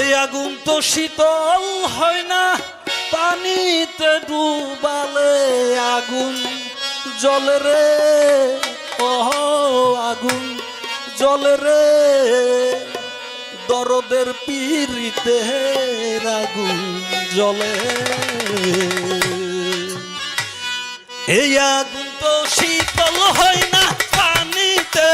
এই আগুন তো শীতল হয় না, পানিতে ডুবালে আগুন। জলে রে, ওহ, আগুন। জলে রে, দরদের পিড়িতে আগুন। জলে এই আগুন তো শীতল হয় না, পানিতে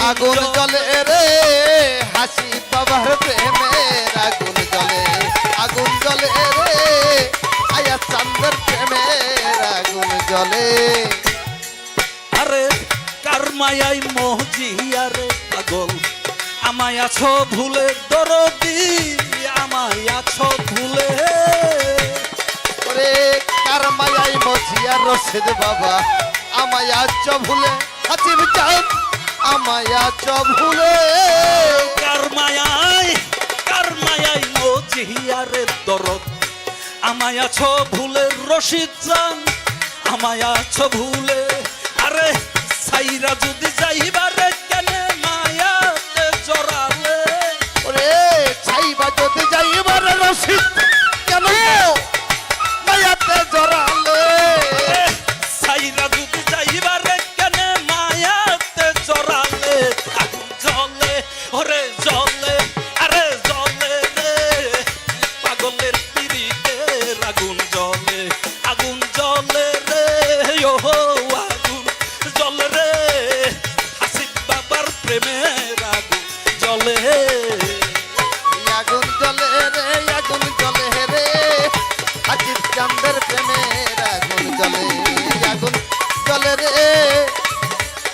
আগুন জলে রে হাসি বাবার প্রেমের আগুন জলে আগুন জলে রে আয়া চান্দের প্রেমের আগুন জলে আরে কার মায়াই মহজিয়ারে পাগল? আমায় আছো ভুলে দরদি আমায় আছো ভুলে। ওরে কার মায়াই মজিয়া রশিদ বাবা? আমায় আজ ভুলে হাসিব চাঁদ। আমায় আজ ভুলে। কার মায়াই কার মায়াই মজিয়ারে দরদ। আমায় আছো ভুলে রশিদ চান আমায় আছো ভুলে। আরে সাইরা যদি যাইবারে কেনে মায়াতে জড়ালে? ওরে ছাইবা যদি যাইবার রশিদ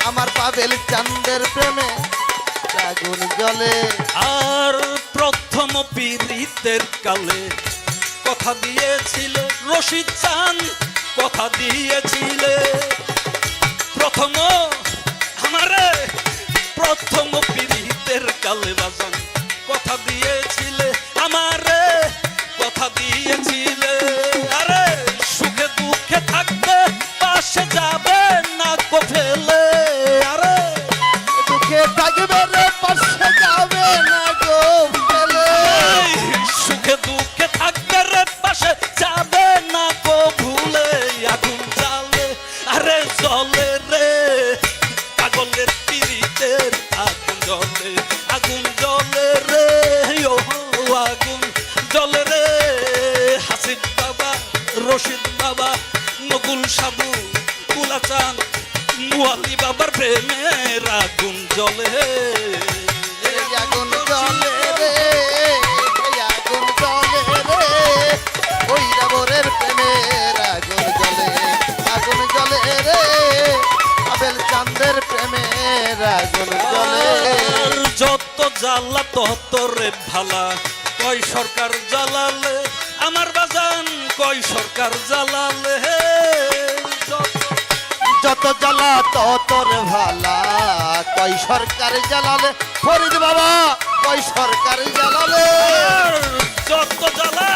আমার পাবেল চান্দের প্রেমে আগুন জলে আর প্রথম পীড়িতের কালে কথা দিয়েছিলে রশিদ চান কথা দিয়েছিলে। প্রথম, আমারে প্রথম পীড়িতের কালে বাজান, কথা দিয়েছিলে সাবু কুলাচান। মুয়ালি বাবার প্রেমের আগুন জ্বলে। আগুন জলে রে আগুন জলে রে। ওই রাবরের প্রেমের আগুন জলে আগুন জলে রে। আবেল চান্দের প্রেমের আগুন জলে যত জ্বালা তত রে ভালা। কয় সরকার জ্বালালে? আমার বাজান কয় সরকার জ্বালালে? যত যত জ্বালা তত রে ভালা। কই সরকার জ্বালালে? ফরিদ বাবা কই সরকার জ্বালালে? যত জ্বালা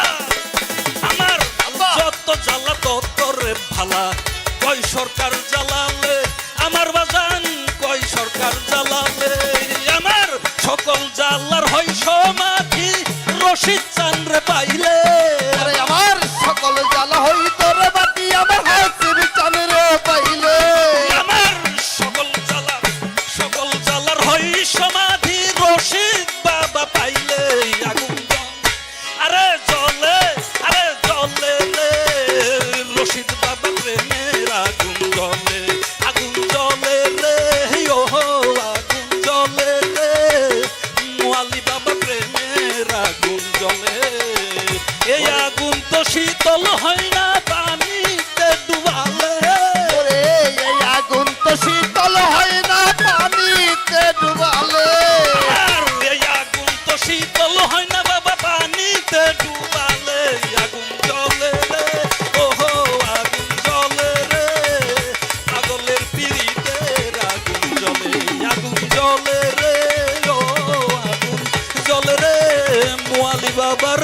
আমার। যত জ্বালা তত রে ভালা। কয় সরকার জ্বালালে? আমার বাজান কয় সরকার জ্বালালে? আমার সকল জ্বালার শীতল হয় না পানিতে ডুবালে। এই আগুন তো শীতল হয় না পানিতে ডুবালে। এই আগুন তো শীতল হয় না বাবা পানিতে ডুবালে। আগুন জলে রে ওহো আগুন জলে রে। পাগলের পিড়িতে আগুন জলে আগুন জলে রে ও আগুন জলে রে। মোয়ালি বাবার